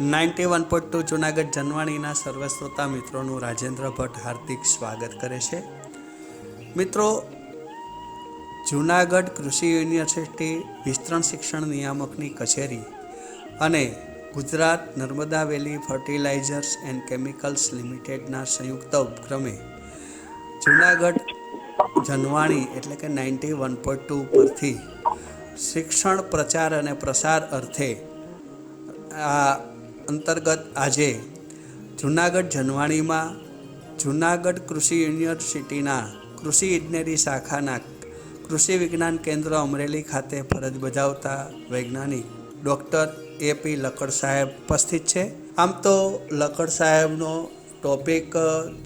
Ninety one point two Junagadh જનવાણીના સર્વશ્રોતા મિત્રોનું રાજેન્દ્ર ભટ્ટ હાર્દિક સ્વાગત કરે છે. મિત્રો, જુનાગઢ કૃષિ યુનિવર્સિટી વિસ્તરણ શિક્ષણ નિયામકની કચેરી અને Gujarat Narmada valley fertilizers and chemicals લિમિટેડના સંયુક્ત ઉપક્રમે જુનાગઢ જનવાણી એટલે કે નાઇન્ટી વન પોઈન્ટ ટુ પરથી શિક્ષણ પ્રચાર અને પ્રસાર અર્થે આ અંતર્ગત આજે જુનાગઢ જનવાણીમાં જુનાગઢ કૃષિ યુનિવર્સિટીના કૃષિ ઇજનેરી શાખાના કૃષિ વિજ્ઞાન કેન્દ્ર અમરેલી ખાતે ફરજ બજાવતા વૈજ્ઞાનિક ડૉક્ટર એપી લકડ સાહેબ ઉપસ્થિત છે. આમ તો લકડ સાહેબનો ટોપિક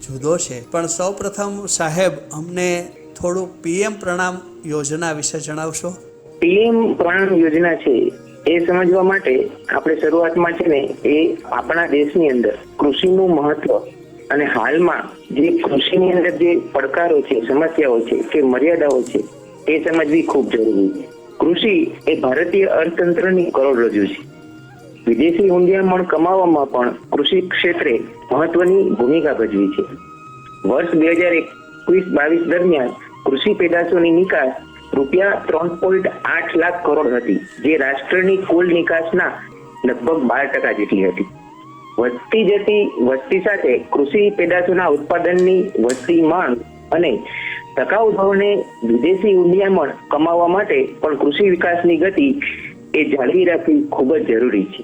જુદો છે, પણ સૌપ્રથમ સાહેબ, અમને થોડું પીએમ પ્રણામ યોજના વિશે જણાવશો? પીએમ પ્રણામ યોજના છે. એ સમજવા માટે આપણે શરૂઆતમાં છે ને, એ આપણા દેશની અંદર કૃષિનું મહત્વ અને હાલમાં જે કૃષિની અંદર જે પડકારો છે, સમસ્યાઓ છે કે મર્યાદાઓ છે, એ સમજવી ખૂબ જરૂરી છે. કૃષિ એ ભારતીય અર્થતંત્રની કરોડરજ્જુ છે. વિદેશી ઊંડિયામણ કમાવામાં પણ કૃષિ ક્ષેત્રે મહત્વની ભૂમિકા ભજવી છે. વર્ષ બે હજાર એકવીસ બાવીસ દરમિયાન કૃષિ પેદાશોની નિકાસ રૂપિયા ત્રણ પોઈન્ટ આઠ લાખ કરોડ હતી, જે રાષ્ટ્રની કુલ નિકાસના લગભગ બાર ટકા જેટલી હતી. વધતી જતી વસ્તી સાથે કૃષિ પેદાશોના ઉત્પાદનની વસ્તી માંગ અને ટકાઉ ભાવને વિદેશી ઊંડિયામણ કમાવવા માટે પણ કૃષિ વિકાસની ગતિ એ જાળવી રાખવી ખૂબ જ જરૂરી છે.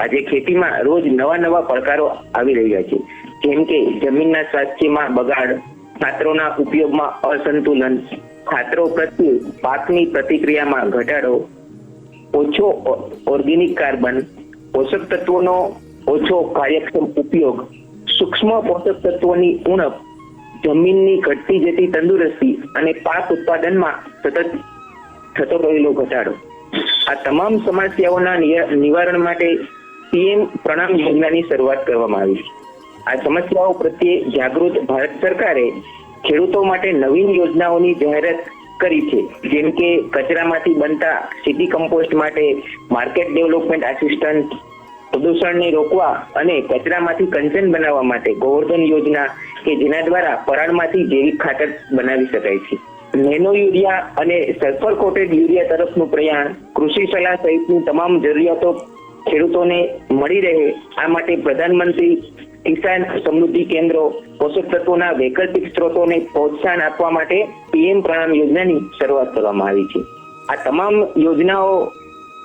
આજે ખેતીમાં રોજ નવા નવા પડકારો આવી રહ્યા છે. જેમ કે જમીનના સ્વાસ્થ્યમાં બગાડ, ખાતરોના ઉપયોગમાં અસંતુલન ખાતરો પ્રત્યે પાકની પ્રતિક્રિયામાં ઘટાડો, ઓછો ઓર્ગેનિક કાર્બન પોષક તત્વોનો ઓછો કાર્યક્ષમ ઉપયોગ, સૂક્ષ્મ પોષક તત્વોની ઉણપ, જમીનની ઘટતી જતી તંદુરસ્તી અને પાક ઉત્પાદનમાં સતત થતો રહેલો ઘટાડો. આ તમામ સમસ્યાઓના નિવારણ માટે પીએમ પ્રણામ યોજનાની શરૂઆત કરવામાં આવી આ સમસ્યાઓ પ્રત્યે જાગૃત ભારત સરકારે ખેડૂતો માટે નવીન યોજનાઓની જાહેરાત કરી છે. જેમ કે કચરામાંથી બનતા સિટી કમ્પોસ્ટ માટે માર્કેટ ડેવલપમેન્ટ આસિસ્ટન્ટ, પ્રદૂષણને રોકવા અને કચરામાંથી કંચન બનાવવા માટે ગોવર્ધન યોજના કે જેના દ્વારા પરાળમાંથી જૈવિક ખાતર બનાવી શકાય છે. નેનો યુરિયા અને સલ્ફર કોટેડ યુરિયા તરફનું પ્રયાણ કૃષિ સલાહ સહિતની તમામ જરૂરિયાતો ખેડૂતોને મળી રહે, આ માટે પ્રધાનમંત્રી કિસાન સમૃદ્ધિ કેન્દ્રો, પોષક તત્વોના વૈકલ્પિક સ્ત્રોતોને પ્રોત્સાહન આપવા માટે પીએમ પ્રણામ યોજનાની શરૂઆત કરવામાં આવી છે. આ તમામ યોજનાઓ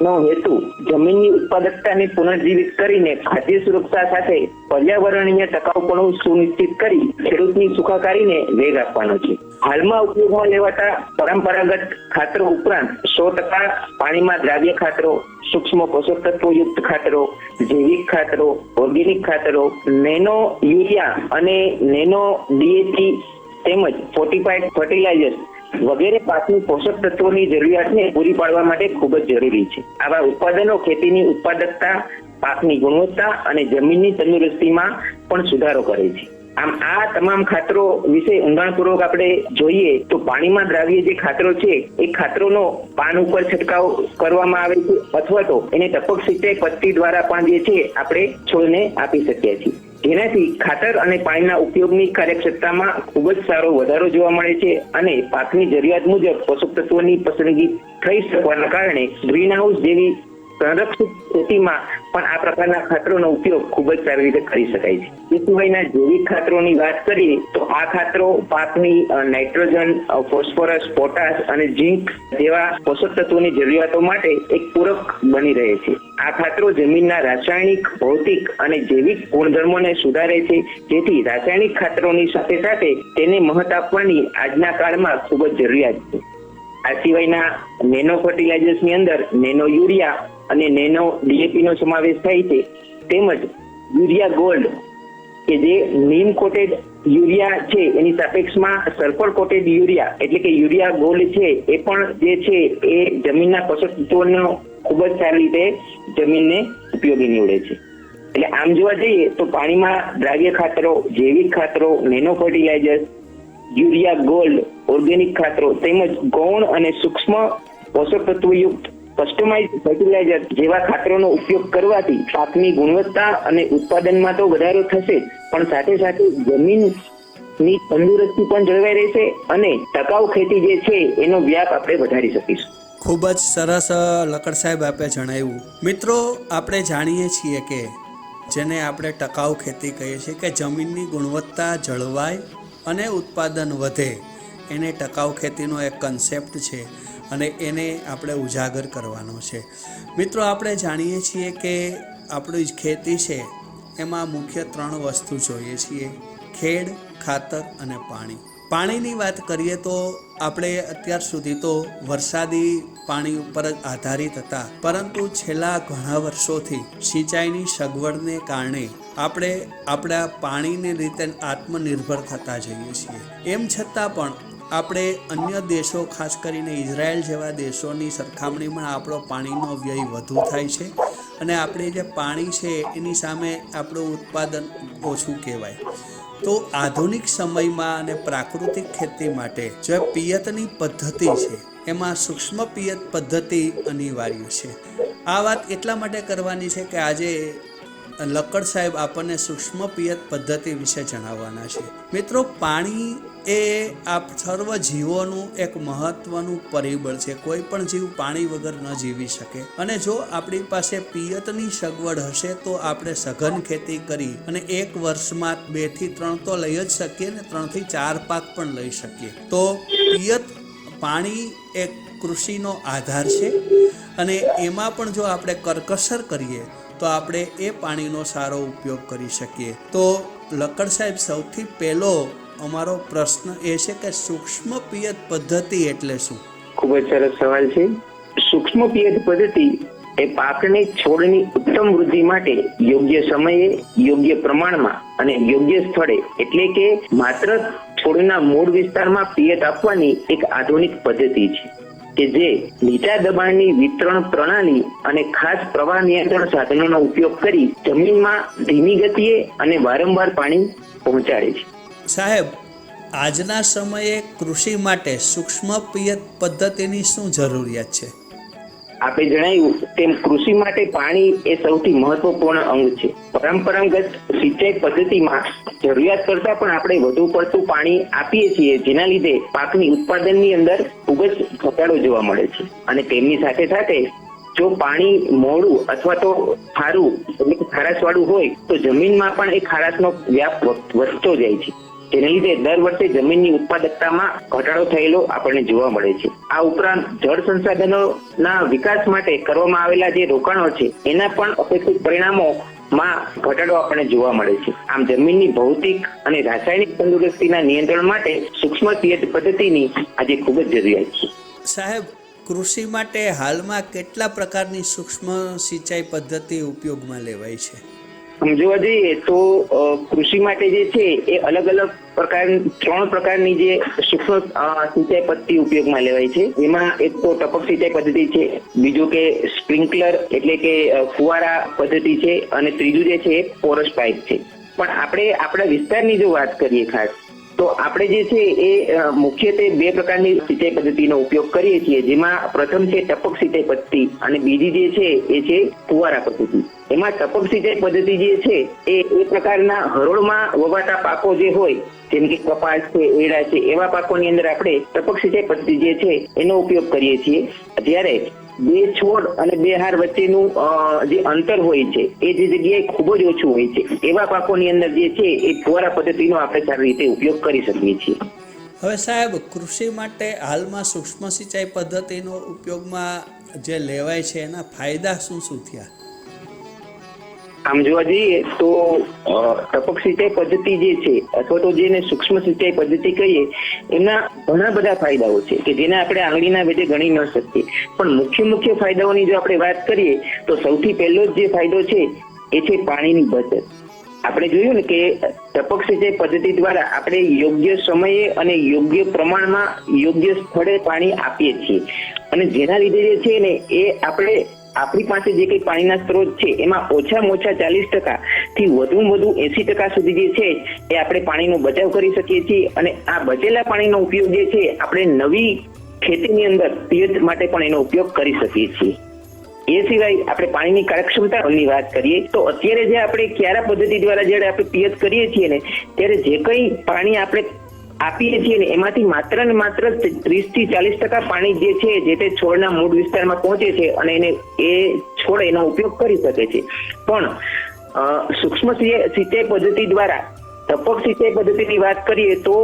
નો હેતુ જમીનની ઉત્પાદકતાને પુનર્જીવિત કરીને ખાદ્ય સુરક્ષા સાથે પર્યાવરણીય ટકાઉપણું સુનિશ્ચિત કરી ખેડૂતની સુખાકારીને વેગ આપવાનો છે. હાલમાં ઉપયોગમાં લેવાતા પરંપરાગત ખાતરો ઉપરાંત સો ટકા પાણીમાં દ્રાવ્ય ખાતરો, સૂક્ષ્મ પોષક તત્વોયુક્ત ખાતરો, જૈવિક ખાતરો, ઓર્ગેનિક ખાતરો, નેનો યુરિયા અને નેનો ડીએપી તેમજ ફોર્ટિફાઈડ ફર્ટિલાઇઝર વગેરે પાકની પોષક તત્વોની જરૂરિયાતને પૂરી પાડવા માટે ખૂબ જ જરૂરી છે. આવા ઉત્પાદનો ખેતીની ઉત્પાદકતા, પાકની ગુણવત્તા અને જમીનની તંદુરસ્તીમાં પણ સુધારો કરે છે. આમ આ તમામ ખાતરો વિશે ઊંડાણપૂર્વક આપણે જોઈએ તો પાણીમાં દ્રાવ્ય જે ખાતરો છે, એ ખાતરોનો પાન ઉપર છંટકાવ કરવામાં આવે છે અથવા તો એને ટપક સિંચાઈ પદ્ધતિ દ્વારા પણ જે છે, આપણે છોડને આપી શકીએ છીએ. જેનાથી ખાતર અને પાણીના ઉપયોગની કાર્યક્ષમતામાં ખૂબ જ સારો વધારો જોવા મળે છે અને પાકની જરૂરિયાત મુજબ પોષક તત્વોની પસંદગી થઈ શકવાના કારણે ગ્રીન હાઉસ જેવી સંરક્ષિત ખેતીમાં પણ આ પ્રકારના ખાતરોનો ઉપયોગ ખૂબ જ સારી રીતે કરી શકાય છે. એ જૈવિક ખાતરોની વાત કરીએ તો આ ખાતરો પાકની નાઇટ્રોજન ફોસ્ફરસ, પોટાશ અને ઝીંક જેવા પોષક તત્વોની જરૂરિયાતો માટે એક પૂરક બની રહે છે. આ ખાતરો જમીનના રાસાયણિક, ભૌતિક અને જૈવિક ગુણધર્મોને સુધારે છે. જેથી રાસાયણિક ખાતરોની સાથે સાથે તેને મહત્વ આપવાની આજના કાળમાં ખૂબ જ જરૂરિયાત છે. આ સિવાયના નેનો ફર્ટિલાઇઝર્સની અંદર નેનો યુરિયા અને નેનો ડીએપી નો સમાવેશ થાય છે. તેમજ યુરિયા ગોલ્ડ, કે જે નીમ કોટેડ યુરિયા છે, એની સાપેક્ષમાં સલ્ફર કોટેડ યુરિયા, એટલે કે યુરિયા ગોલ્ડ છે, એ પણ જે છે, એ જમીનના પોષક તત્વોનો ખૂબ જ સારી રીતે જમીનને ઉપયોગી નીવડે છે. એટલે આમ જોવા જઈએ, તો પાણીમાં દ્રાવ્ય ખાતરો, જૈવિક ખાતરો, nano fertilizers, urea gold, organic ખાતરો, તેમજ ગૌણ અને સૂક્ષ્મ પોષક તત્વયુક્ત કસ્ટમાઇઝ ફર્ટિલાઇઝર જેવા ખાતરોનો ઉપયોગ કરવાથી પાકની ગુણવત્તા અને ઉત્પાદનમાં તો વધારો થશે, પણ સાથે સાથે જમીનની તંદુરસ્તી પણ જળવાઈ રહેશે અને ટકાઉ ખેતી જે છે, એનો વ્યાપ આપણે વધારી શકીશું. ખૂબ જ સરસ લકડ સાહેબ આપે જણાવ્યું. મિત્રો, આપણે જાણીએ છીએ કે જેને આપણે ટકાઉ ખેતી કહીએ છીએ કે જમીનની ગુણવત્તા જળવાય અને ઉત્પાદન વધે. એને ટકાઉ ખેતીનો એક કન્સેપ્ટ છે. અને એને આપણે ઉજાગર કરવાનો છે. મિત્રો, આપણે જાણીએ છીએ કે આપણી ખેતી છે, એમાં મુખ્ય ત્રણ વસ્તુ જોઈએ છીએ. ખેડ, ખાતર અને પાણી. પાણીની વાત કરીએ તો આપણે અત્યાર સુધી તો વરસાદી પાણી ઉપર જ આધારિત હતા. પરંતુ છેલ્લા ઘણા વર્ષોથી સિંચાઈની સગવડને કારણે આપણે આપણા પાણીને રીતે આત્મનિર્ભર થતા જઈએ છીએ. એમ છતાં પણ આપણે અન્ય દેશો, ખાસ કરીને ઇઝરાયલ જેવા દેશોની સરખામણીમાં આપણો પાણીનો વ્યય વધુ થાય છે અને આપણે જે પાણી છે એની સામે આપણું ઉત્પાદન ઓછું કહેવાય. તો આધુનિક સમયમાં અને પ્રાકૃતિક ખેતી માટે જે પિયતની પદ્ધતિ છે, એમાં સૂક્ષ્મ પિયત પદ્ધતિ અનિવાર્ય છે. આ વાત એટલા માટે કરવાની છે કે આજે લક્કડ સાહેબ આપણને સૂક્ષ્મ પિયત પદ્ધતિ વિશે જણાવવાના છે. મિત્રો, પાણી એ આપ સર્વ જીવોનું એક મહત્વનું પરિબળ છે. કોઈ પણ જીવ પાણી વગર ન જીવી શકે. અને જો આપણી પાસે પિયતની સગવડ હશે તો આપણે સઘન ખેતી કરી અને એક વર્ષમાં બેથી ત્રણ તો લઈ જ શકીએ ને ત્રણથી ચાર પાક પણ લઈ શકીએ. તો પિયત પાણી એક કૃષિનો આધાર છે. અને એમાં પણ જો આપણે કરકસર કરીએ તો આપણે એ પાણીનો સારો ઉપયોગ કરી શકીએ. તો લકડ સાહેબ, સૌથી પહેલો અમારો પ્રશ્ન એ છે કે સૂક્ષ્મ પિયત પદ્ધતિ એટલે શું? ખૂબ જ સરસ સવાલ છે. સૂક્ષ્મ પિયત પદ્ધતિ એ પાકની છોડની ઉત્તમ વૃદ્ધિ માટે યોગ્ય સમયે, યોગ્ય પ્રમાણમાં અને યોગ્ય સ્થળે, એટલે કે માત્ર છોડના મૂળ વિસ્તારમાં પિયત આપવાની એક આધુનિક પદ્ધતિ છે, કે જે નીચા દબાણની વિતરણ પ્રણાલી અને ખાસ પ્રવાહ નિયંત્રણ સાધનોનો ઉપયોગ કરી જમીનમાં ધીમી ગતિએ અને વારંવાર પાણી પહોંચાડે છે. સાહેબ, આજના સમયે કૃષિ માટે સૂક્ષ્મ પિયત પદ્ધતિની શું જરૂરિયાત છે? આપે જણાવ્યું તેમ કૃષિ માટે પાણી એ સૌથી મહત્વપૂર્ણ અંગ છે. પરંપરાગત સિંચાઈ પદ્ધતિમાં જરૂરિયાત કરતા પણ આપણે વધુ પડતું પાણી આપીએ છીએ, જેના લીધે પાકની ઉત્પાદનની અંદર ખૂબ જ ઘટાડો જોવા મળે છે. અને તેમની સાથે સાથે જો પાણી મોડું અથવા તો ખારું એટલે કે ખારાશવાળું હોય, તો જમીનમાં પણ એ ખારાશનો વ્યાપ વધતો જાય છે. જેને લીધે દર વર્ષે જમીનની ઉત્પાદકતામાં ઘટાડો થયેલો આપણને જોવા મળે છે. આ ઉપરાંત જળ સંસાધનોના વિકાસ માટે કરવામાં આવેલા જે રોકાણો છે, એના પણ અપેક્ષિત પરિણામો માં ઘટાડો આપણને જોવા મળે છે. આમ જમીનની ભૌતિક અને રાસાયણિક તંદુરસ્તીના નિયંત્રણ માટે સૂક્ષ્મ પિયત પદ્ધતિની આજે ખૂબ જ જરૂરિયાત છે. સાહેબ, કૃષિ માટે હાલમાં કેટલા પ્રકારની સૂક્ષ્મ સિંચાઈ પદ્ધતિ ઉપયોગમાં લેવાય છે? આમ જોવા જઈએ તો કૃષિ માટે જે છે એ અલગ અલગ પ્રકાર, ત્રણ પ્રકારની જે સૂક્ષ્મ સિંચાઈ પદ્ધતિ ઉપયોગમાં લેવાય છે. એમાં એક તો ટપક સિંચાઈ પદ્ધતિ છે, બીજું કે સ્પ્રિંકલર એટલે કે ફુવારા પદ્ધતિ છે, અને ત્રીજું જે છે એ પોરસ પાઇપ છે. પણ આપણે આપણા વિસ્તારની જો વાત કરીએ ખાસ તો આપણે જે છે એ મુખ્યત્વે બે પ્રકારની સિંચાઈ પદ્ધતિનો ઉપયોગ કરીએ છીએ, જેમાં પ્રથમ છે ટપક સિંચાઈ પદ્ધતિ અને બીજી જે છે એ છે ફુવારા પદ્ધતિ. એમાં ટપક સિંચાઈ પદ્ધતિ જે છે એ એ પ્રકારના હરોળમાં વવાતા પાકો જે હોય, જેમ કે કપાસ છે, એડા છે, એવા પાકોની અંદર આપણે ટપક સિંચાઈ પદ્ધતિ જે છે એનો ઉપયોગ કરીએ છીએ. જ્યારે બે છોડ અને બે હાર વચ્ચેનું જે અંતર હોય છે, એ જે જગ્યાએ ખૂબ જ ઓછું હોય છે, એવા પાકોની અંદર જે છે, એ ફુવારા પદ્ધતિનો આપણે સારી રીતે ઉપયોગ કરી શકીએ છીએ. હવે સાહેબ, કૃષિ માટે હાલમાં સૂક્ષ્મ સિંચાઈ પદ્ધતિનો ઉપયોગમાં જે લેવાય છે, એના ફાયદા શું શું થયા? આમ જોવા જઈએ તો ટપક સિંચાઈ પદ્ધતિ જે છે, અથવા તો જેને સૂક્ષ્મ સિંચાઈ પદ્ધતિ કહીએ, એના ઘણા બધા ફાયદાઓ છે કે જેને આપણે આંગળીના વેઢે ગણી ન શકીએ. પણ મુખ્ય મુખ્ય ફાયદાઓની જો આપણે વાત કરીએ, તો સૌથી પહેલો જે ફાયદો છે, એ છે પાણીની બચત. આપણે જોયું ને કે, ટપક સિંચાઈ પદ્ધતિ દ્વારા આપણે યોગ્ય સમયે અને યોગ્ય પ્રમાણમાં યોગ્ય સ્થળે પાણી આપીએ છીએ. અને જેના લીધે જે છે ને, એ આપણે આપણી પાસે જે કઈ પાણીના સ્ત્રોત છે, એમાં ઓછામાં ઓછા ચાલીસ ટકા થી વધુ વધુ એસી ટકા સુધી જે છે, એ આપણે પાણીનો બચાવ કરી શકીએ છીએ અને આ બચેલા પાણીનો ઉપયોગ જે છે, આપણે નવી ખેતીની અંદર પિયત માટે પણ એનો ઉપયોગ કરી શકીએ છીએ. એ સિવાય આપણે પાણીની કાર્યક્ષમતાની વાત કરીએ, તો અત્યારે જે આપણે ક્યારા પદ્ધતિ દ્વારા જ્યારે આપણે પિયત કરીએ છીએ ને, ત્યારે જે કંઈ પાણી આપણે આપીએ છીએ ને, એમાંથી માત્ર ને માત્ર ત્રીસથી ચાલીસ ટકા પાણી જે છે, જે તે છોડના મૂળ વિસ્તારમાં પહોંચે છે અને એને એ છોડ એનો ઉપયોગ કરી શકે છે. પણ સૂક્ષ્મ સિંચાઈ પદ્ધતિ દ્વારા, ટપક સિંચાઈ પદ્ધતિની વાત કરીએ તો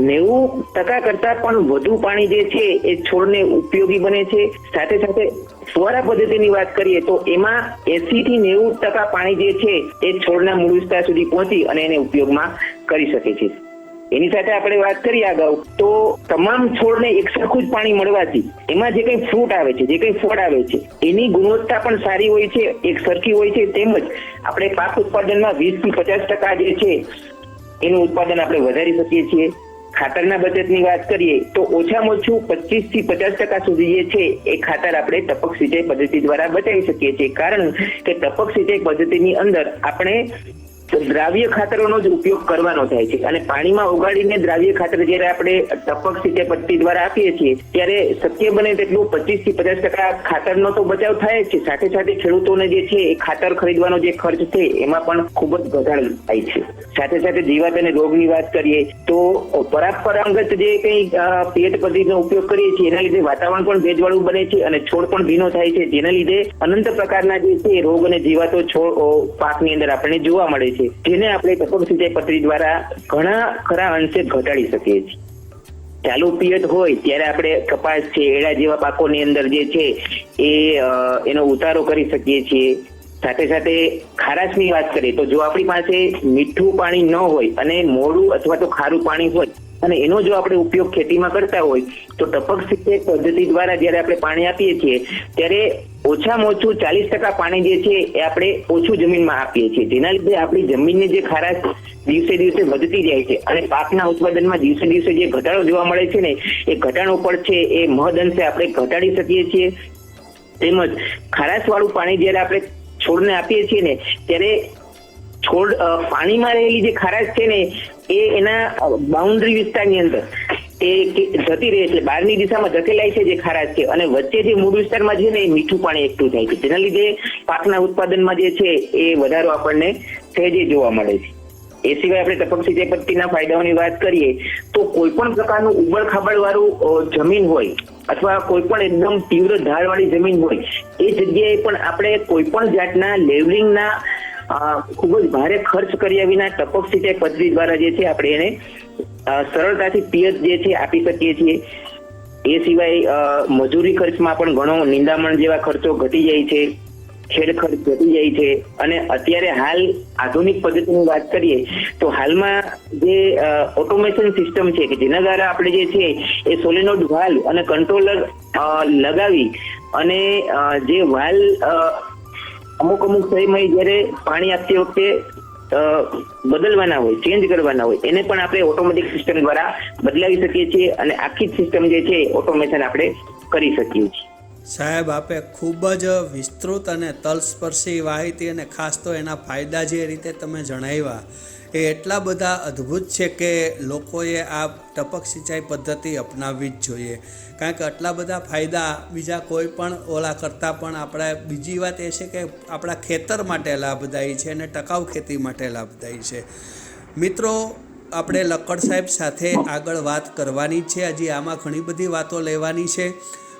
નેવું ટકા કરતા પણ વધુ પાણી જે છે, એ છોડને ઉપયોગી બને છે. સાથે સાથે ફુવારા પદ્ધતિની વાત કરીએ તો એમાં એસી થી નેવું ટકા પાણી જે છે, એ છોડના મૂળ વિસ્તાર સુધી પહોંચી અને એને ઉપયોગમાં કરી શકે છે. એની સાથે આપણે વાત કરીએ અગાઉ તો તમામ છોડને એક સરખું જ પાણી મળવાથી એમાં જે કંઈ ફ્રૂટ આવે છે, જે કંઈ ફળ આવે છે, એની ગુણવત્તા પણ સારી હોય છે, એક સરખી હોય છે, તેમજ આપણે પાક ઉત્પાદનમાં વીસથી પચાસ ટકા જે છે, એનું ઉત્પાદન આપણે વધારી શકીએ છીએ. ખાતરના બચતની વાત કરીએ, તો ઓછામાં ઓછું પચીસથી પચાસ ટકા સુધી જે છે, એ ખાતર આપણે ટપક સિંચાઈ પદ્ધતિ દ્વારા બચાવી શકીએ છીએ. કારણ કે ટપક સિંચાઈ પદ્ધતિની અંદર આપણે દ્રાવ્ય ખાતરોનો જ ઉપયોગ કરવાનો થાય છે. અને પાણીમાં ઓગાળીને દ્રાવ્ય ખાતર જ્યારે આપણે ટપક સિંચાઈ પટ્ટી દ્વારા આપીએ છીએ, ત્યારે શક્ય બને તેટલું પચીસથી પચાસ ટકા ખાતરનો તો બચાવ થાય છે. સાથે સાથે ખેડૂતોને જે છે, એ ખાતર ખરીદવાનો જે ખર્ચ છે, એમાં પણ ખૂબ જ ઘટાડો થાય છે. સાથે સાથે જીવાત અને રોગની વાત કરીએ, તો પરંપરાગત જે કંઈ પેટ પદ્ધતિનો ઉપયોગ કરીએ છીએ, એના લીધે વાતાવરણ પણ ભેજવાળું બને છે અને છોડ પણ ભીનો થાય છે. જેના લીધે અનંત પ્રકારના જે છે, રોગ અને જીવાતો છોડ પાકની અંદર આપણને જોવા મળે છે. જેને આપણે ટપક સિંચાઈ પદ્ધતિ દ્વારા ઘણા ખરા અંશે ઘટાડી શકીએ છીએ. ચાલુ પિયત હોય ત્યારે આપણે કપાસ છે, એડા જેવા પાકોની અંદર જે છે એ એનો ઉતારો કરી શકીએ છીએ. સાથે સાથે ખારાશની વાત કરીએ તો જો આપણી પાસે મીઠું પાણી ન હોય અને મોડું અથવા તો ખારું પાણી હોય અને એનો જો આપણે ઉપયોગ ખેતીમાં કરતા હોય તો ટપક સિંચાઈ પદ્ધતિ દ્વારા જ્યારે આપણે પાણી આપીએ છીએ, ત્યારે ઓછામાં ઓછું ચાલીસ ટકા પાણી જે છે એ આપણે ઓછું જમીનમાં આપીએ છીએ. જેના લીધે આપણી જમીનની જે ખારાશ દિવસે દિવસે વધતી જાય છે અને પાકના ઉત્પાદનમાં દિવસે દિવસે જે ઘટાડો જોવા મળે છે ને, એ ઘટાડો પણ છે એ મહદઅંશે આપણે ઘટાડી શકીએ છીએ. તેમજ ખારાશવાળું પાણી જ્યારે આપણે છોડને આપીએ છીએ ને, ત્યારે છોડ પાણીમાં રહેલી જે ખારાશ છે ને, એ એના બાઉન્ડ્રી વિસ્તારની અંદર એ જતી રહે એટલે બહારની દિશામાં ધકેલાય છે જે ખારાશ છે. અને વચ્ચે જે મૂળ વિસ્તારમાં છે ને એ મીઠું પાણી એકઠું થાય છે. જેના લીધે પાકના ઉત્પાદનમાં જે છે એ વધારો આપણને સહેજે જોવા મળે છે. એ સિવાય આપણે ટપક સિંચાઈ પદ્ધતિના ફાયદાઓની વાત કરીએ, તો કોઈ પણ પ્રકારનું ઉબડ ખાબડ વાળું જમીન હોય, અથવા કોઈ પણ એકદમ તીવ્ર ઢાળવાળી જમીન હોય, એ જગ્યાએ પણ આપણે કોઈ પણ જાતના લેવલિંગના ખૂબ જ ભારે ખર્ચ કર્યા વિના ટપક સિંચાઈ પદ્ધતિ દ્વારા જે છે આપણે એને સરળતાથી પિયત જે છે આપી શકીએ છીએ. એ સિવાય મજૂરી ખર્ચમાં પણ ઘણો નિંદામણ જેવા ખર્ચો ઘટી જાય છે. ખેડ ખર્ચ ઘટી જાય છે. અને અત્યારે હાલ આધુનિક પદ્ધતિની વાત કરીએ, તો હાલમાં જે ઓટોમેશન સિસ્ટમ છે કે જેના દ્વારા આપણે જે છે એ સોલેનોડ વાલ અને કંટ્રોલર લગાવી અને જે વાલ અમુક અમુક સમયમાં જ્યારે પાણી આપતી વખતે બદલવાના હોય ચેન્જ કરવાના હોય, એને પણ આપણે ઓટોમેટિક સિસ્ટમ દ્વારા બદલાવી શકીએ છીએ અને આખી સિસ્ટમ જે છે ઓટોમેશન આપણે કરી શકીએ છીએ. સાહેબ, આપે ખૂબ જ વિસ્તૃત અને તલસ્પર્શી માહિતી અને ખાસ તો એના ફાયદા જે રીતે તમે જણાવ્યા એ એટલા બધા અદ્ભુત છે કે લોકોએ આ ટપક સિંચાઈ પદ્ધતિ અપનાવવી જ જોઈએ. કારણ કે આટલા બધા ફાયદા બીજા કોઈ પણ ઓલા કરતાં પણ આપણે, બીજી વાત એ છે કે આપણા ખેતર માટે લાભદાયી છે અને ટકાઉ ખેતી માટે લાભદાયી છે. મિત્રો, આપણે લક્કડ સાહેબ સાથે આગળ વાત કરવાની છે. હજી આમાં ઘણી બધી વાતો લેવાની છે.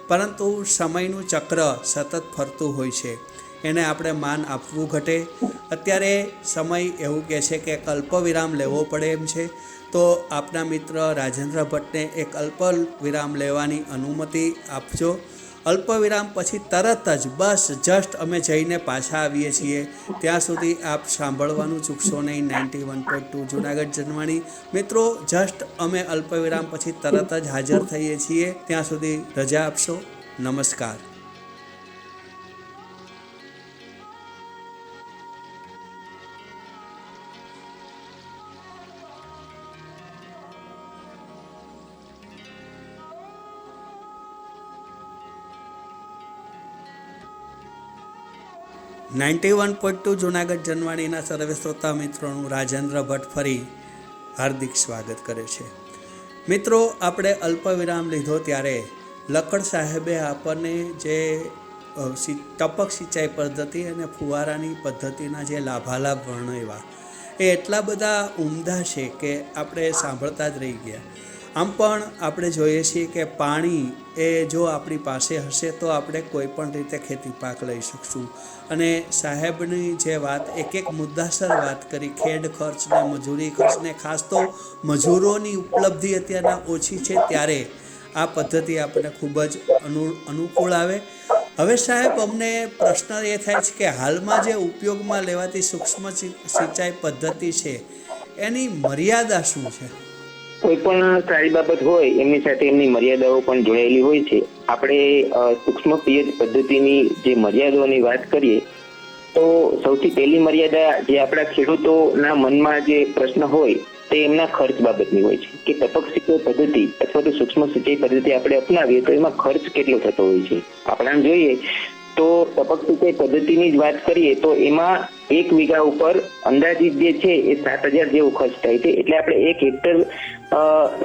પરંતુ સમયનું ચક્ર સતત ફરતું હોય છે. એને આપણે માન આપવું ઘટે. અત્યારે સમય એવું કહે છે કે અલ્પ વિરામ લેવો પડે એમ છે. તો આપના મિત્ર રાજેન્દ્ર ભટ્ટને એક અલ્પ વિરામ લેવાની અનુમતિ આપજો. અલ્પ વિરામ પછી તરત જ, બસ જસ્ટ અમે જઈને પાછા આવીએ છીએ. ત્યાં સુધી આપ સાંભળવાનું ચૂકશો નહીં. Ninety one point two Junagadh જન્માણી મિત્રો જસ્ટ અમે અલ્પ વિરામ પછી તરત જ હાજર થઈએ છીએ. ત્યાં સુધી રજા આપશો. નમસ્કાર. Ninety one point two Junagadh જનવાણીના સર્વે શ્રોતા મિત્રોનું રાજેન્દ્ર ભટ્ટ ફરી હાર્દિક સ્વાગત કરે છે. મિત્રો, આપણે અલ્પ વિરામ લીધો ત્યારે લક્કડ સાહેબે આપણને જે ટપક સિંચાઈ પદ્ધતિ અને ફુવારાની પદ્ધતિના જે લાભાલાભ વર્ણવ્યા, એ એટલા બધા ઉમદા છે કે આપણે સાંભળતા જ રહી ગયા. આમ પણ આપણે જોઈએ છીએ કે પાણી એ જો આપણી પાસે હશે તો આપણે કોઈ પણ રીતે ખેતી પાક લઈ શકશું. અને સાહેબની જે વાત એક એક મુદ્દાસર વાત કરી, ખેડ ખર્ચ ને મજૂરી ખર્ચ ને ખાસ તો મજૂરોની ઉપલબ્ધિ અત્યારના ઓછી છે, ત્યારે આ પદ્ધતિ આપણને ખૂબ જ અનુ, અનુકૂળ આવે. હવે સાહેબ, અમને પ્રશ્ન એ થાય છે કે હાલમાં જે ઉપયોગમાં લેવાતી સૂક્ષ્મ સિંચાઈ પદ્ધતિ છે, એની મર્યાદા શું છે? કોઈ પણ સારી બાબત હોય, એમની સાથે એમની મર્યાદાઓ પણ જોડાયેલી હોય છે. આપણે સૂક્ષ્મ પિયત પદ્ધતિની જે મર્યાદાઓની વાત કરીએ, તો સૌથી પહેલી મર્યાદા જે આપણા ખેડૂતોના મનમાં જે પ્રશ્ન હોય, તે એમના ખર્ચ બાબતની હોય છે. કે ટપક સિંચાઈ પદ્ધતિ અથવા તો સૂક્ષ્મ સિંચાઈ પદ્ધતિ આપણે અપનાવીએ, તો એમાં ખર્ચ કેટલો થતો હોય છે? આપણે જોઈએ, તો ટપક સિંચાઈ પદ્ધતિની જ વાત કરીએ, તો એમાં એક વીઘા ઉપર અંદાજિત જે છે એ સાત હજાર જેવો ખર્ચ થાય છે. એટલે આપણે એક હેક્ટર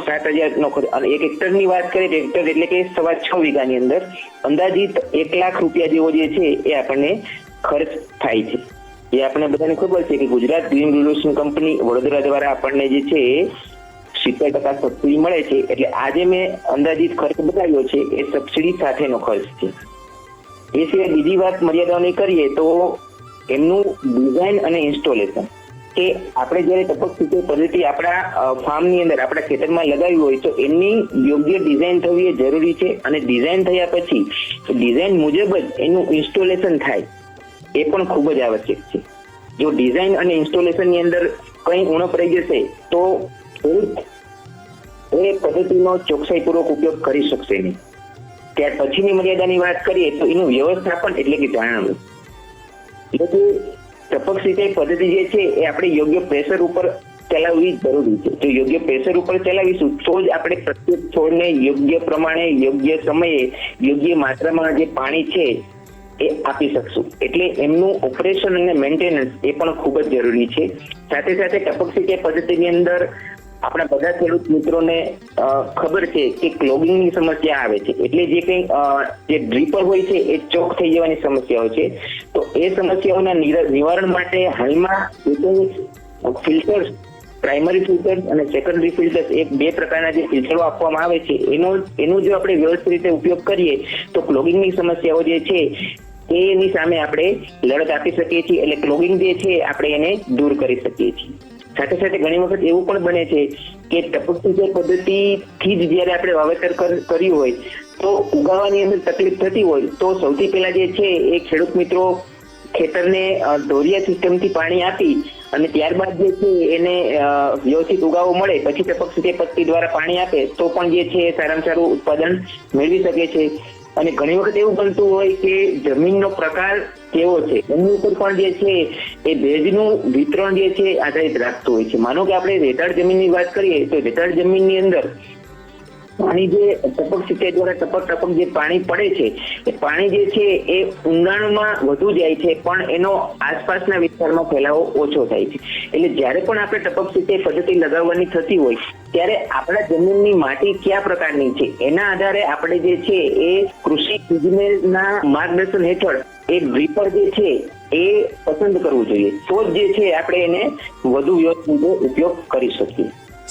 સાત હજાર નો ખર્ચ, અને એક હેક્ટરની વાત કરીએ તો હેક્ટર એટલે કે સવા છ વીઘાની અંદર અંદાજિત એક લાખ રૂપિયા જેવો જે છે એ આપણને ખર્ચ થાય છે. એ આપણને બધાને ખબર છે કે Gujarat green revolution company Vadodara દ્વારા આપણને જે છે સિત્તેર ટકા સબસિડી મળે છે. એટલે આજે મેં અંદાજિત ખર્ચ બતાવ્યો છે એ સબસિડી સાથેનો ખર્ચ છે. એ સિવાય બીજી વાત મર્યાદાઓની કરીએ તો એમનું ડિઝાઇન અને ઇન્સ્ટોલેશન કે આપણે જ્યારે ટપક સિંચાઈ પદ્ધતિ આપણા ફાર્મની અંદર, આપણા ખેતરમાં લગાવી હોય, તો એમની યોગ્ય ડિઝાઇન થવી એ જરૂરી છે અને ડિઝાઇન થયા પછી ડિઝાઇન મુજબ જ એનું ઇન્સ્ટોલેશન થાય. એ પણ ખૂબ જ આવશ્યક છે. જો ડિઝાઇન અને ઇન્સ્ટોલેશનની અંદર કંઈ ઉણપ રહી જશે, તો એ પદ્ધતિનો ચોકસાઈપૂર્વક ઉપયોગ કરી શકશે નહીં. ત્યાર પછીની મર્યાદાની વાત કરીએ, તો એનું વ્યવસ્થાપન એટલે કે જાળવણી એટલે ટપક સિંચાઈ પદ્ધતિ જે છે એ આપણે યોગ્ય પ્રેશર ઉપર ચલાવવી જરૂરી છે. જો યોગ્ય પ્રેશર ઉપર ચલાવીશું તો જ આપણે પ્રત્યેક છોડને યોગ્ય પ્રમાણે, યોગ્ય સમયે, યોગ્ય માત્રામાં જે પાણી છે એ આપી શકશું. એટલે એમનું ઓપરેશન અને મેન્ટેનન્સ એ પણ ખૂબ જ જરૂરી છે. સાથે સાથે ટપક સિંચાઈ પદ્ધતિની અંદર આપણા બધા ખેડૂત મિત્રોને ખબર છે કે ક્લોગિંગની સમસ્યા આવે છે. એટલે જે કંઈ જે ડ્રીપર હોય છે, એ ચોક થઈ જવાની સમસ્યા હોય છે. તો એ સમસ્યાઓના નિવારણ માટે હાલમાં ફિલ્ટર્સ પ્રાઇમરી ફિલ્ટર્સ અને સેકન્ડરી ફિલ્ટર્સ એ બે પ્રકારના જે ફિલ્ટરો આપવામાં આવે છે, એનો એનો જો આપણે વ્યવસ્થિત રીતે ઉપયોગ કરીએ, તો ક્લોગિંગની સમસ્યાઓ જે છે, એની સામે આપણે લડત આપી શકીએ છીએ. એટલે ક્લોગિંગ જે છે, આપણે એને દૂર કરી શકીએ છીએ. સાથે સાથે ઘણી વખત એવું પણ બને છે કે ટપક સિંચાઈ પદ્ધતિથી જ જ્યારે આપણે વાવેતર કર્યું હોય, તો ઉગાવવાની અંદર તકલીફ થતી હોય, તો સૌથી પહેલા જે છે એ ખેડૂત મિત્રો ખેતરને ઢોરિયા સિસ્ટમથી પાણી આપી અને ત્યારબાદ જે છે એને વ્યવસ્થિત ઉગાવો મળે, પછી ટપક સિંચાઈ પદ્ધતિ દ્વારા પાણી આપે, તો પણ જે છે સારામાં સારું ઉત્પાદન મેળવી શકે છે. અને ઘણી વખત એવું બનતું હોય કે જમીનનો પ્રકાર કેવો છે એની ઉપર પણ જે છે એ ભેજનું વિતરણ જે છે આધારિત રાખતું હોય છે. માનો કે આપણે રેતાળ જમીનની વાત કરીએ તો રેતાળ જમીનની અંદર પાણી જે ટપક સિંચાઈ દ્વારા ટપક ટપક જે પાણી પડે છે, એ પાણી જે છે એ ઊંડાણમાં વધુ જાય છે, પણ એનો આસપાસના વિસ્તારમાં ફેલાવો ઓછો થાય છે. એટલે જ્યારે પણ આપણે ટપક સિંચાઈ પદ્ધતિ લગાવવાની થતી હોય, ત્યારે આપણા જમીનની માટી કયા પ્રકારની છે? એના આધારે આપણે જે છે એ કૃષિ ઇજનેરના માર્ગદર્શન હેઠળ એ ડ્રીપર જે છે એ પસંદ કરવું જોઈએ. તો જ જે છે આપણે એને વધુ યોગ્ય ઉપયોગ કરી શકીએ.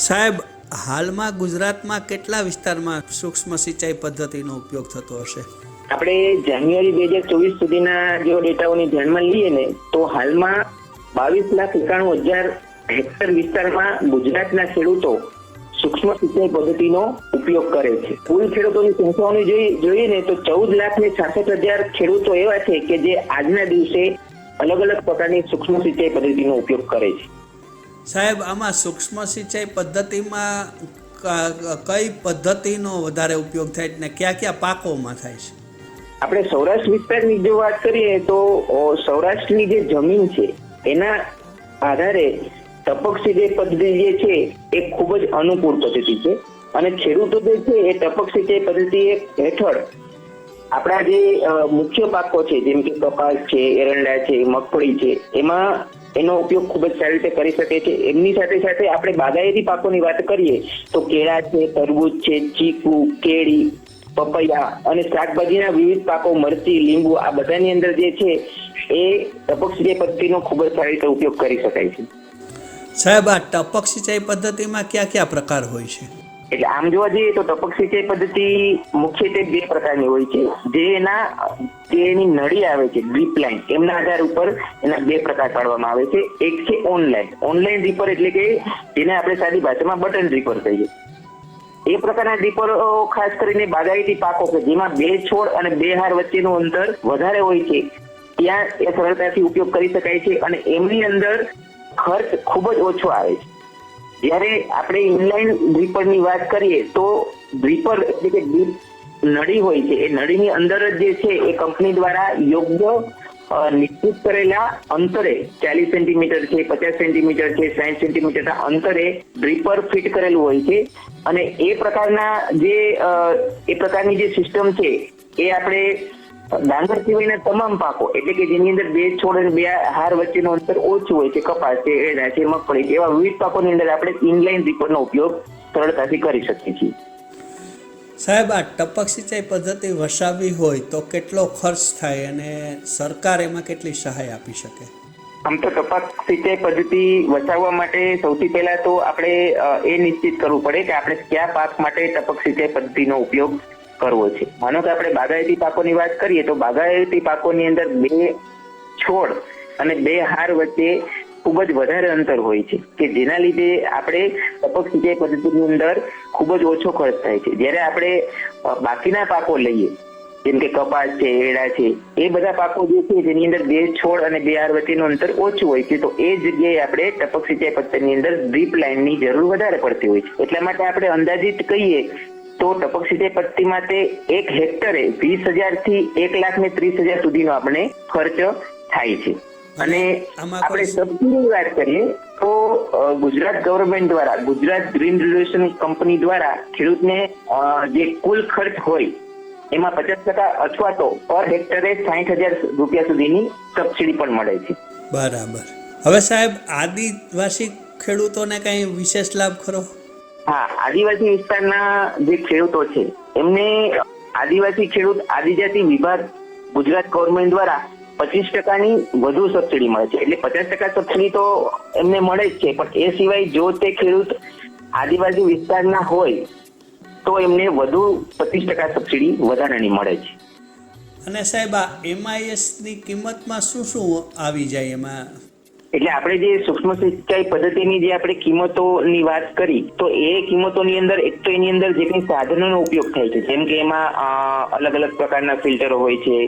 સાહેબ હાલમાં ગુજરાતમાં કેટલા વિસ્તારમાં સૂક્ષ્મ સિંચાઈ પદ્ધતિનો ઉપયોગ થતો હશે? આપણે જાન્યુઆરી બે હજાર ચોવીસ સુધીના જો ડેટાઓને ધ્યાનમાં લઈએ ને, તો હાલમાં બાવીસ લાખ એકાણું હજાર હેક્ટર વિસ્તારમાં ગુજરાતના ખેડૂતો સૂક્ષ્મ સિંચાઈ પદ્ધતિનો ઉપયોગ કરે છે. કુલ ખેડૂતોની સંખ્યાઓની જોઈએ ને, તો ચૌદ લાખ ને છાસઠ હજાર ખેડૂતો એવા છે કે જે આજના દિવસે અલગ અલગ પ્રકારની સૂક્ષ્મ સિંચાઈ પદ્ધતિનો ઉપયોગ કરે છે. સાહેબ, આમાં સૂક્ષ્મ સિંચાઈ પદ્ધતિમાં કઈ પદ્ધતિનો વધારે ઉપયોગ થાય ને કયા કયા પાકોમાં થાય છે? આપણે સૌરાષ્ટ્ર વિસ્તારની જો વાત કરીએ તો સૌરાષ્ટ્રની જે જમીન છે, એના આધારે ટપક સિંચાઈ પદ્ધતિ જે છે, એ ખૂબ જ અનુકૂળ પદ્ધતિ છે. અને ખેડૂતો જે છે, એ ટપક સિંચાઈ પદ્ધતિ હેઠળ આપણા જે મુખ્ય પાકો છે, જેમ કે કપાસ છે, એરંડા છે, મગફળી છે, એમાં એનો ઉપયોગ ખૂબ જ સારી રીતે કરી શકે છે. એમની સાથે સાથે આપણે બાગાયતી પાકોની વાત કરીએ, તો કેળા છે, તરબૂચ છે, ચીકુ કેળી પપૈયા અને શાકભાજીના વિવિધ પાકો, મરચી, લીંબુ, આ બધાની અંદર જે છે, એ ટપક સિંચાઈ પદ્ધતિનો ખૂબ જ સારી રીતે ઉપયોગ કરી શકાય છે. સાહેબ, આ ટપક સિંચાઈ પદ્ધતિમાં કયા કયા પ્રકાર હોય છે? એટલે આમ જોવા જઈએ તો ટપક સિંચાઈ પદ્ધતિ મુખ્યત્વે બે પ્રકારની હોય છે. જે એના એની નળી આવે છે ડ્રીપ લાઈન એમના આધાર ઉપર એના બે પ્રકાર પાડવામાં આવે છે. એક છે ઓનલાઈન ઓનલાઈન ડ્રીપર એટલે કે જેને આપણે સાદી ભાષામાં બટન ડ્રીપર કહીએ. એ પ્રકારના ડ્રીપરો ખાસ કરીને બાગાયતી પાકો કે જેમાં બે છોડ અને બે હાર વચ્ચેનું અંતર વધારે હોય છે, ત્યાં એ સરળતાથી ઉપયોગ કરી શકાય છે અને એમની અંદર ખર્ચ ખૂબ જ ઓછો આવે છે. જ્યારે આપણે ઇનલાઇન ડ્રીપરની વાત કરીએ, તો ડ્રીપર એટલે કે નળી હોય છે. એ નળીની અંદર જ જે છે, એ કંપની દ્વારા યોગ્ય નિશ્ચિત કરેલા અંતરે ચાલીસ સેન્ટીમીટર છે, પચાસ સેન્ટીમીટર છે સાઠ સેન્ટીમીટરના અંતરે ડ્રીપર ફિટ કરેલું હોય છે. અને એ પ્રકારના જે એ પ્રકારની જે સિસ્ટમ છે, એ આપણે ડાંગર સિવાયના તમામ પાકો એટલે કે જેની અંદર બે છોડ અને બે હાર વચ્ચેનું અંતર ઓછું હોય છે કપાસ છે એડા છે મગફળી છે એવા વિવિધ પાકોની અંદર આપણે ઇનલાઇન રીપરનો ઉપયોગ સરળતાથી કરી શકીએ છીએ. સાહેબ આ ટપક સિંચાઈ પદ્ધતિ વસાવી હોય તો કેટલો ખર્ચ થાય અને સરકાર એમાં કેટલી સહાય આપી શકે? આમ તો ટપક સિંચાઈ પદ્ધતિ વસાવવા માટે સૌથી પહેલા તો આપણે એ નિશ્ચિત કરવું પડે કે આપણે કયા પાક માટે ટપક સિંચાઈ પદ્ધતિનો ઉપયોગ કરવો છે. માનો કે આપણે બાગાયતી પાકોની વાત કરીએ તો બાગાયતી પાકોની અંદર બે છોડ અને બે હાર વચ્ચે ખૂબ જ વધારે અંતર હોય છે, કે જેના લીધે આપણે ટપક સિંચાઈ પદ્ધતિની અંદર ખૂબ જ ઓછો ખર્ચ થાય છે. જ્યારે આપણે બાકીના પાકો લઈએ, જેમ કે કપાસ છે એડા છે, એ બધા પાકો જે છે જેની અંદર બે છોડ અને બે હાર વચ્ચેનું અંતર ઓછું હોય છે, તો એ જગ્યાએ આપણે ટપક સિંચાઈ પદ્ધતિની અંદર ડ્રીપ લાઇનની જરૂર વધારે પડતી હોય છે. એટલા માટે આપણે અંદાજિત કહીએ તો ટપક સીધે પટ્ટી માટે એક હેક્ટરે વીસ હજારથી એક લાખ ને ત્રીસ હજાર સુધીનો આપણે ખર્ચ થાય છે. અને આપણે સબસિડીની વાત કરીએ તો ગુજરાત ગવર્મેન્ટ દ્વારા ગુજરાત ગ્રીન રિવોલ્યુશન કંપની દ્વારા ખેડૂતને જે કુલ ખર્ચ હોય એમાં પચાસ ટકા અથવા તો પર હેક્ટરે સાઠ હજાર રૂપિયા સુધીની સબસિડી પણ મળે છે. બરાબર. હવે સાહેબ આદિવાસી ખેડૂતોને કઈ વિશેષ લાભ ખરો? હા આદિવાસી વિસ્તારના જે ખેડૂતો છે, એમને આદિવાસી ખેડૂત આદિજાતિ વિભાગ ગુજરાત ગવર્મેન્ટ દ્વારા પચીસ ટકાની વધુ સબસિડી મળે છે. એટલે પચાસ ટકા સબસિડી તો એમને મળે જ છે, પણ એ સિવાય જો તે ખેડૂત આદિવાસી વિસ્તારના હોય, તો એમને વધુ પચીસ ટકા સબસિડી વધારાની મળે છે. અને સાહેબ, આ એમઆઈએસની કિંમતમાં શું શું આવી જાય એમાં? એટલે આપણે જે સૂક્ષ્મ સિંચાઈ પદ્ધતિની જે આપણે કિંમતોની વાત કરી, તો એ કિંમતોની અંદર એક તો એની અંદર જે કંઈ સાધનોનો ઉપયોગ થાય છે. જેમ કે એમાં અલગ અલગ પ્રકારના ફિલ્ટરો હોય છે,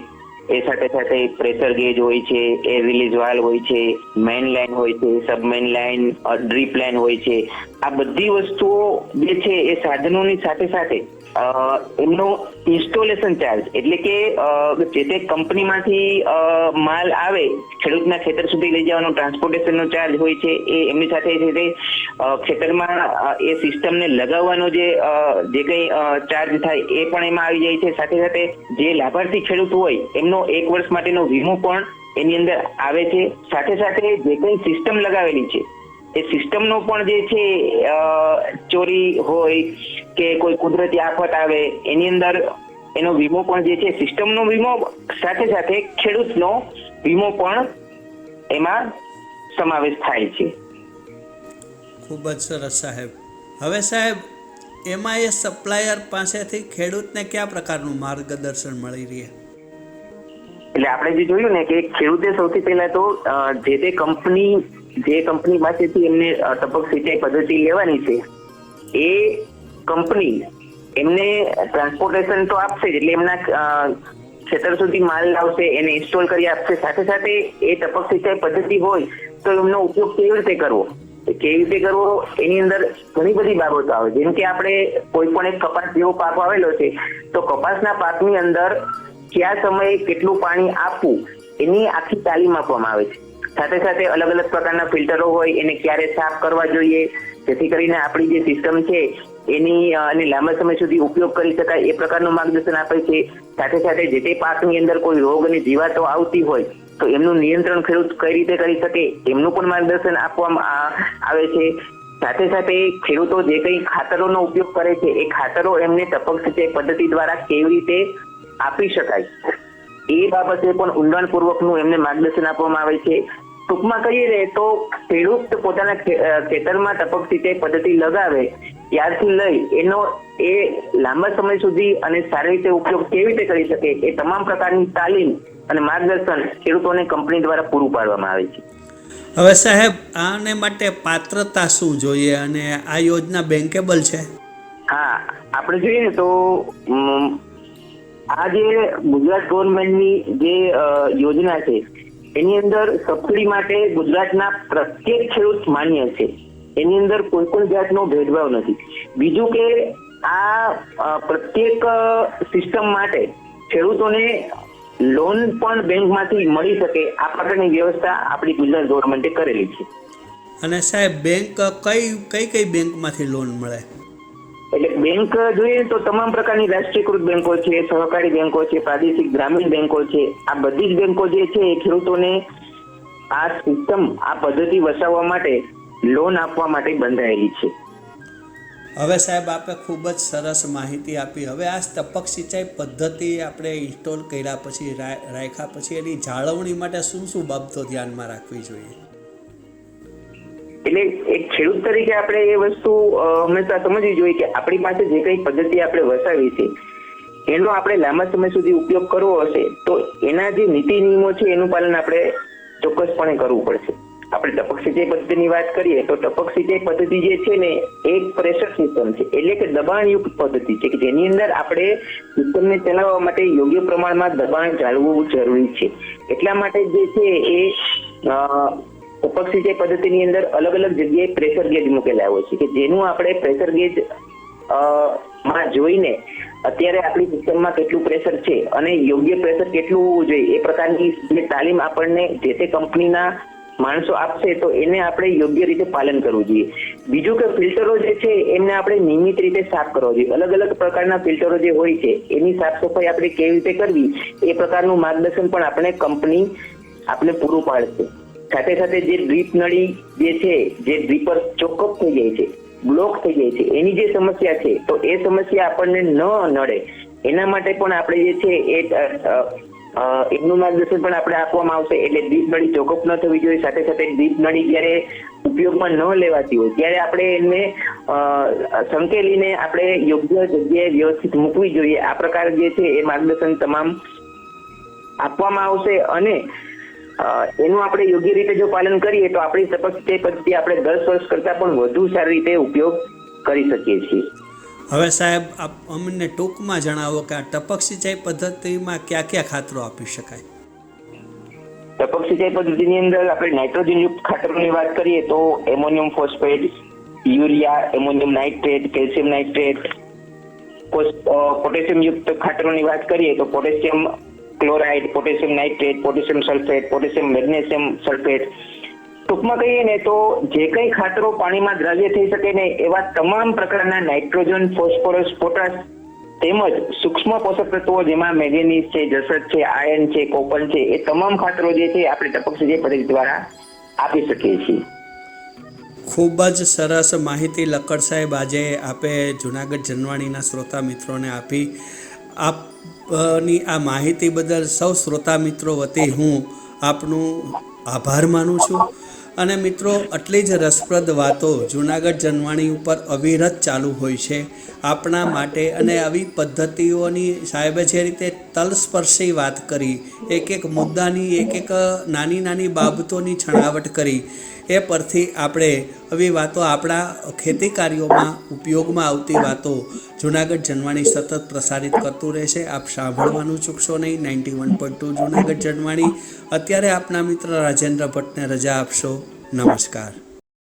એ સાથે સાથે પ્રેશર ગેજ હોય છે, એર રિલીઝ વાલ હોય છે મેઇન લાઇન હોય છે સબમેઇન લાઇન ડ્રીપ લાઇન હોય છે. આ બધી વસ્તુઓ જે છે એ સાધનોની સાથે સાથે એમનો ઇન્સ્ટોલેશન ચાર્જ એટલે કે જે તે કંપનીમાંથી માલ આવે, ખેડૂતના ખેતર સુધી લઈ જવાનો ટ્રાન્સપોર્ટેશનનો ચાર્જ હોય છે, એ એમની સાથે જે તે ખેતરમાં એ સિસ્ટમને લગાવવાનો જે જે કંઈ ચાર્જ થાય, એ પણ એમાં આવી જાય છે. સાથે સાથે જે લાભાર્થી ખેડૂત હોય, એમનો એક વર્ષ માટેનો વીમો પણ એની અંદર આવે છે. સાથે સાથે જે કંઈ સિસ્ટમ લગાવેલી છે, એ સિસ્ટમનો પણ જે છે ચોરી હોય કે કોઈ કુદરતી આફત આવે એની અંદર એનો વીમો પણ જે છે સિસ્ટમનો વીમો સાથે સાથે ખેડૂતનો વીમો પણ એમાં સમાવેશ થાય છે. ખૂબ જ સરસ સાહેબ. હવે સાહેબ એમાં એ સપ્લાયર પાસેથી ખેડૂતને કયા પ્રકારનું માર્ગદર્શન મળી રહે? એટલે આપણે જે જોયું ને કે ખેડૂતે સૌથી પહેલા તો જે તે કંપની જે કંપની પાસેથી એમને ટપક સિંચાઈ પદ્ધતિ લેવાની છે એ કંપની એમને ટ્રાન્સપોર્ટેશન તો આપશે એટલે એમના ખેતર સુધી માલ લાવશે, એને ઇન્સ્ટોલ કરી આપશે. સાથે સાથે એ ટપક સિંચાઈ પદ્ધતિ હોય તો એમનો ઉપયોગ કેવી રીતે કરવો? કેવી રીતે કરવો? એની અંદર ઘણી બધી બાબતો આવે. જેમ કે આપણે કોઈ પણ એક કપાસ જેવો પાક આવેલો છે, તો કપાસના પાકની અંદર કયા સમયે કેટલું પાણી આપવું, એની આખી તાલીમ આપવામાં આવે છે. સાથે સાથે અલગ અલગ પ્રકારના ફિલ્ટરો હોય, એને ક્યારે સાફ કરવા જોઈએ? જેથી કરીને આપણી જે સિસ્ટમ છે એની અને લાંબા સમય સુધી ઉપયોગ કરી શકાય એ પ્રકારનું માર્ગદર્શન આપે છે. સાથે સાથે જે તે પાકની અંદર કોઈ રોગ અને જીવાતો આવતી હોય, તો એમનું નિયંત્રણ ખેડૂત કઈ રીતે કરી શકે એમનું પણ માર્ગદર્શન આપવામાં આવે છે. સાથે સાથે ખેડૂતો જે કંઈ ખાતરોનો ઉપયોગ કરે છે, એ ખાતરો એમને ટપક સિંચાઈ પદ્ધતિ દ્વારા કેવી રીતે આપી શકાય? એ બાબતે પણ ઊંડાણપૂર્વકનું એમને માર્ગદર્શન આપવામાં આવે છે. ટૂંકમાં કહીએ તો ખેડૂત પોતાના ખેતરમાં ટપક સિંચાઈ પદ્ધતિ લગાવે ત્યારથી લઈ એનો એ લાંબા સમય સુધી અને સારી રીતે ઉપયોગ કેવી રીતે કરી શકે એ તમામ પ્રકારની તાલીમ અને માર્ગદર્શન ખેડૂતોને કંપની દ્વારા પૂરું પાડવામાં આવે છે. હવે સાહેબ આને માટે પાત્રતા શું જોઈએ અને આ યોજના બેન્કેબલ છે? હા આપણે જોઈએ ને તો આ જે ગુજરાત ગવર્મેન્ટની જે યોજના છે એની અંદર સબસિડી માટે ગુજરાતના પ્રત્યેક ખેડૂત માન્ય છે. એની અંદર કોઈ પણ જાતનો ભેદભાવ નથી. બીજું કે આ પ્રત્યેક સિસ્ટમ માટે ખેડૂતોને લોન પણ બેંકમાંથી મળી શકે. આ પ્રકારની વ્યવસ્થા આપણી ગુજરાત ગવર્મેન્ટે કરેલી છે. અને સાહેબ બેંક કઈ કઈ કઈ બેંકમાંથી લોન મળે? એટલે બેંક જોઈએ તો તમામ પ્રકારની રાષ્ટ્રીયકૃત બેંકો છે સહકારી બેંકો છે પ્રાદેશિક ગ્રામીણ બેંકો છે. આ બધી જ બેંકો જે છે એ ખેડૂતોને આ સિસ્ટમ આ પદ્ધતિ વસાવવા માટે લોન આપવા માટે બંધાયેલી છે. હવે સાહેબ આપે ખૂબ જ સરસ માહિતી આપી. હવે આ ટપક સિંચાઈ પદ્ધતિ આપણે ઇન્સ્ટોલ કર્યા પછી રાખ્યા પછી એની જાળવણી માટે શું શું બાબતો ધ્યાનમાં રાખવી જોઈએ? એટલે એક ખેડૂત તરીકે આપણે એ વસ્તુ હંમેશા સમજવી જોઈએ કે આપણી પાસે જે કઈ પદ્ધતિ આપણે વસાવી છે એનો આપણે લાંબા સમય સુધી ઉપયોગ કરવો હશે તો એના જે નીતિ નિયમો છે એનું પાલન આપણે ચોક્કસપણે કરવું પડશે. આપણે ટપક સિંચાઈ પદ્ધતિની વાત કરીએ તો ટપક સિંચાઈ પદ્ધતિ જે છે ને એક પ્રેશર સિસ્ટમ છે. એટલે કે દબાણયુક્ત પદ્ધતિ છે કે જેની અંદર આપણે સિસ્ટમને ચલાવવા માટે યોગ્ય પ્રમાણમાં દબાણ જાળવવું જરૂરી છે. એટલા માટે જે છે એ ટપક સિંચાઈ પદ્ધતિની અંદર અલગ અલગ જગ્યાએ પ્રેશર ગેજ મૂકેલા હોય છે કે જેનું આપણે પ્રેશર ગેજમાં જોઈને અત્યારે આપણી સિસ્ટમમાં કેટલું પ્રેશર છે અને યોગ્ય પ્રેશર કેટલું હોવું જોઈએ, એ પ્રકારની જે તાલીમ આપણને જે તે કંપનીના માણસો આપશે તો એને આપણે યોગ્ય રીતે પાલન કરવું જોઈએ. બીજું કે ફિલ્ટરો જે છે, એમને આપણે નિયમિત રીતે સાફ કરવા જોઈએ. અલગ અલગ પ્રકારના ફિલ્ટરો જે હોય છે, એની સાફ સફાઈ આપણે કેવી રીતે કરવી, એ પ્રકારનું માર્ગદર્શન પણ આપણે કંપની આપણે પૂરું પાડશે. સાથે સાથે જે ડ્રીપ નળી જે છે, જે ડ્રીપર ચોકઅપ થઈ જાય છે, બ્લોક થઈ જાય છે, એની જે સમસ્યા છે, તો એ સમસ્યા આપણને ન નડે. એના માટે પણ આપણે જે છે, એ એમનું માર્ગદર્શન પણ આપણે આપવામાં આવશે. એટલે દીપ નળી ચોકઅપ ન થવી જોઈએ. સાથે સાથે દીપ નળી જ્યારે ઉપયોગમાં ન લેવાતી હોય, ત્યારે આપણે એને સંકેલીને આપણે યોગ્ય જગ્યાએ વ્યવસ્થિત મૂકવી જોઈએ. આ પ્રકાર જે છે એ માર્ગદર્શન તમામ આપવામાં આવશે અને એનું આપણે યોગ્ય રીતે જો પાલન કરીએ, તો આપણી ટપક પદ્ધતિ આપણે દસ વર્ષ કરતા પણ વધુ સારી રીતે ઉપયોગ કરી શકીએ છીએ. હવે સાહેબ, આપ અમને ટૂંકમાં જણાવો કે આ ટપક સિંચાઈ પદ્ધતિમાં કયા કયા ખાતરો આપી શકાય? ટપક સિંચાઈ પદ્ધતિની અંદર આપણે નાઇટ્રોજન યુક્ત ખાતરોની વાત કરીએ તો ammonium phosphate, urea, ammonium nitrate, calcium nitrate potassium યુક્ત ખાતરોની વાત કરીએ તો potassium chloride, potassium nitrate, potassium sulphate, potassium magnesium sulphate ટૂંકમાં કહીએ ને તો જે કંઈ ખાતરો પાણીમાં દ્રાવ્ય થઈ શકે ને એવા તમામ પ્રકારના નાઇટ્રોજન, ફોસ્ફરસ, પોટાશ તેમજ સૂક્ષ્મ પોષક તત્વો જેમાં મેગ્નેઝિયમ છે જસત છે, આયર્ન છે, કોપર છે, એ તમામ ખાતરો જે છે આપણે ટપક સિંચાઈ પદ્ધતિ દ્વારા આપી શકીએ છીએ. ખૂબ જ સરસ માહિતી લક્કડ સાહેબ આજે આપે જુનાગઢ જનવાણીના શ્રોતા મિત્રોને આપી. આપની આ માહિતી બદલ સૌ શ્રોતા મિત્રો વતી હું આપનું આભાર માનું છું. અને મિત્રો, આટલી જ રસપ્રદ વાતો જુનાગઢ જનવાણી ઉપર અવિરત ચાલુ હોય છે. આપણા માટે અને આવી પદ્ધતિઓની સાહેબે જે રીતે તલસ્પર્શી વાત કરી એક એક મુદ્દાની એક એક નાની નાની બાબતોની છણાવટ કરી એ પરથી આપણે આવી વાતો આપણા ખેતી કાર્યોમાં ઉપયોગમાં આવતી વાતો જુનાગઢ જનવાણી સતત પ્રસારિત કરતું રહેશે. આપ સાંભળવાનું ચૂકશો નહીં. Ninety one point two Junagadh Janvani. અત્યારે આપના મિત્ર રાજેન્દ્ર ભટ્ટને રજા આપશો. નમસ્કાર.